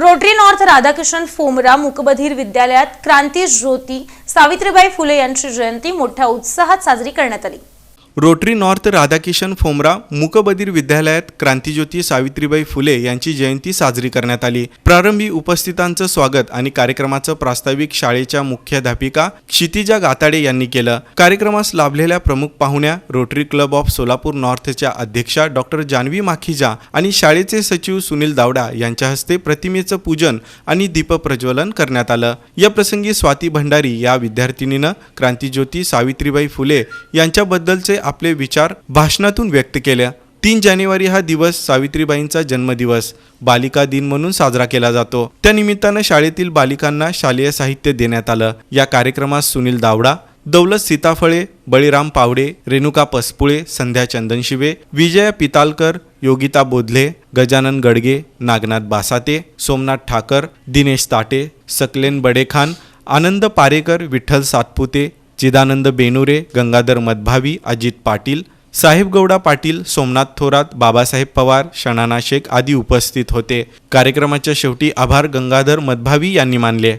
Rotary north Radhakrishna Fomra मुकबधीर विद्यालयात क्रांती ज्योती सावित्रीबाई फुले यांची जयंती मोठ्या उत्साहात साजरी करण्यात आली. रोटरी नॉर्थ राधाकिशन फोमरा मूकबधीर विद्यालयात क्रांतीज्योती सावित्रीबाई फुले यांची जयंती साजरी करण्यात आली. प्रारंभी उपस्थितांचं स्वागत आणि कार्यक्रमाचं प्रास्ताविक शाळेच्या मुख्याध्यापिका क्षितिजा गाताडे यांनी केलं. कार्यक्रमास लाभलेल्या प्रमुख पाहुण्या रोटरी क्लब ऑफ सोलापूर नॉर्थच्या अध्यक्षा डॉक्टर जान्हवी माखीजा आणि शाळेचे सचिव सुनील दावडा यांच्या हस्ते प्रतिमेचं पूजन आणि दीपप्रज्वलन करण्यात आलं. या प्रसंगी स्वाती भंडारी या विद्यार्थिनीनं क्रांतीज्योती सावित्रीबाई फुले यांच्याबद्दलचे आपले विचार भाषणातून व्यक्त केल्या. तीन जानेवारी हा दिवस सावित्रीबाईंचा जन्मदिवस. बालिका दिन म्हणून साजरा केला जातो. त्या निमित्तानं शाळेतील बालिकांना शालेय साहित्य देण्यात आलं. या कार्यक्रमात सुनील दावडा दौलत सीताफळे बळीराम पावडे रेणुका पसपुळे संध्या चंदनशिवे विजया पितालकर योगिता बोधले गजानन गडगे नागनाथ बासाते सोमनाथ ठाकर दिनेश ताटे सकलेन बडेखान आनंद पारेकर विठ्ठल सातपुते चिदानंद बेनुरे गंगाधर मदभावी अजित पाटील साहेबगौडा पाटील सोमनाथ थोरात बाबासाहेब पवार शनाना शेख आदी उपस्थित होते. कार्यक्रमाच्या शेवटी आभार गंगाधर मदभावी यांनी मानले.